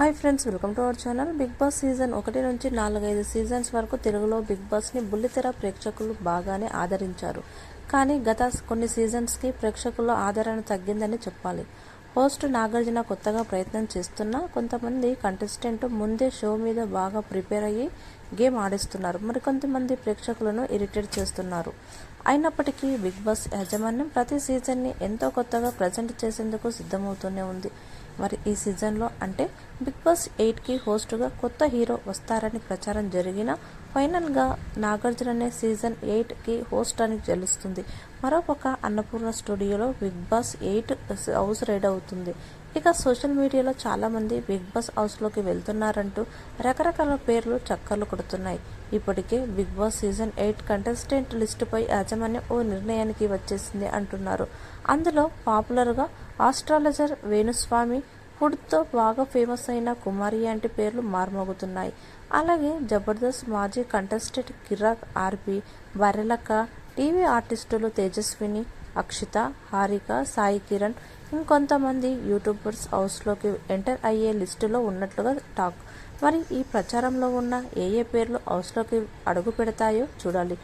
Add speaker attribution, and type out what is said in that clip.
Speaker 1: Hi friends welcome to our channel. Bigg Boss season ఒకటి నుంచి నాలుగైదు సీజన్స్ వరకు తెలుగులో బిగ్ బాస్ని బుల్లితెర ప్రేక్షకులు బాగానే ఆదరించారు. కానీ గత కొన్ని సీజన్స్కి ప్రేక్షకుల ఆదరణ తగ్గిందని చెప్పాలి. హోస్ట్ నాగార్జున కొత్తగా ప్రయత్నం చేస్తున్నా కొంతమంది కంటెస్టెంట్ ముందే షో మీద బాగా ప్రిపేర్ అయ్యి గేమ్ ఆడిస్తున్నారు. మరికొంతమంది ప్రేక్షకులను ఇరిటేట్ చేస్తున్నారు. అయినప్పటికీ బిగ్ బాస్ యాజమాన్యం ప్రతి సీజన్ని ఎంతో కొత్తగా ప్రజెంట్ చేసేందుకు సిద్ధమవుతూనే ఉంది. మరి ఈ సీజన్లో అంటే బిగ్ బాస్ ఎయిట్కి హోస్టుగా కొత్త హీరో వస్తారని ప్రచారం జరిగిన ఫైనల్గా నాగార్జుననే సీజన్ ఎయిట్కి హోస్ట్ అని తెలుస్తుంది మరోపక్క అన్నపూర్ణ స్టూడియోలో Bigg Boss eight house raid అవుతుంది. ఇక సోషల్ మీడియాలో చాలామంది బిగ్ బాస్ హౌస్లోకి వెళ్తున్నారంటూ రకరకాల పేర్లు చక్కర్లు కొడుతున్నాయి. ఇప్పటికే Bigg Boss season eight contestant లిస్టుపై యాజమాన్యం ఓ నిర్ణయానికి వచ్చేసింది అంటున్నారు. అందులో పాపులర్గా ఆస్ట్రాలజర్ వేణుస్వామి ఫుడ్తో బాగా ఫేమస్ అయిన కుమారి అంటే పేర్లు మార్మోగుతున్నాయి. అలాగే జబర్దస్త్ మాజీ కంటెస్టెంట్ కిరాక్ ఆర్పి బర్రెలక్క టీవీ ఆర్టిస్టులు తేజస్విని అక్షిత హారిక సాయి కిరణ్ ఇంకొంతమంది యూట్యూబర్స్ హౌస్లోకి ఎంటర్ అయ్యే లిస్టులో ఉన్నట్లుగా టాక్. మరి ఈ ప్రచారంలో ఉన్న ఏ ఏ పేర్లు హౌస్లోకి అడుగు పెడతాయో చూడాలి.